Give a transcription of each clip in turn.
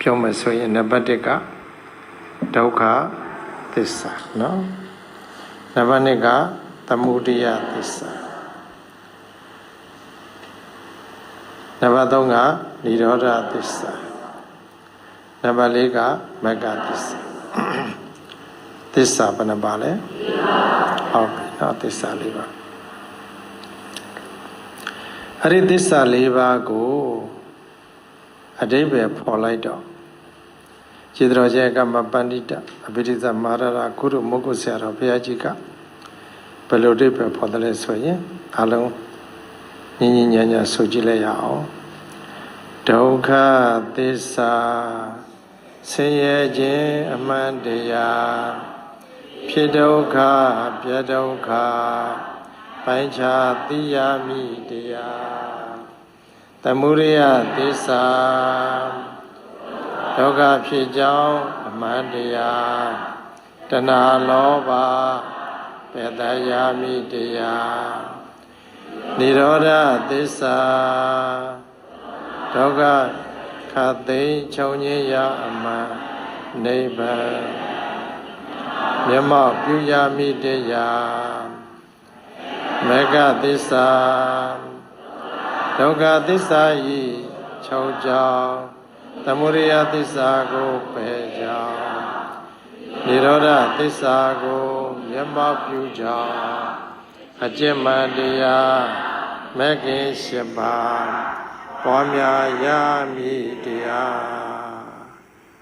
ပြောမယ်ဆိုရင်နံပါတ်1ကဒုက္ခသစ္စာနော်နံပါတ်2ကသမုဒိယသစ္စာနံပါတ်3ကនិရောဓသစ္စာနံပါတ်4ကမဂ္ဂသစ္စာသစ္စာဘယ်နှပါလဲဟုတ်ပြီနော်သစ္စာ၄ပါးအဲ့ဒီသစ္စာ၄ပါးကိုအတိပ္ပယ်ဖော်လိုက်တော့ ခြေတော်ကျဲကမ္မပန္တိတအဘိဓိသမဟာရရာကုရုမုဂ္ဂုဆရာတော်ဘုရားကြီးကဘယ်လိုအတိပ္ပယ်ဖော်တယ်လဲဆိုရင်အလုံးညင်ညင်ညာညာဆိုကြည့်လိုက်ရအောင်ဒုက္ခသစ္စာဆင်းရဲခြင်းအမှန်တရားဖြစ်ဒုက္ခပြဒုက္ခပိုင်းခြားသိရမည်တရားသမုဒိယသစ္စာ ဒုက္ခဖြစ်ကြောင်းအမှန်တရားတဏှာလောဘပေတယာမိတရားនិရောဓသစ္စာဒုက္ခခတ်သိမ်းချုပ်ငြိမ်းရာအမှန်နိဗ္ဗာန်မြတ်မောပြုရာမိတရားမေဃသစ္စာဒုက္ခသစ္စာဤ၆ကြောင်း သမုဒယသစ္စာကိုပယ်ကြောင်းនិရောဓသစ္စာကိုမျက်မှောက်ပြုကြောင်းအကျင့်မှန်တရားမဂ္ဂင်၈ပါးပွားများရမည်တရား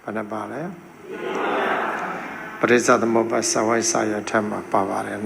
ဘယ်နှပါလဲပရိစ္ဆသမုပ္ပါသဝိုင်းစာရထမှာပါပါတယ်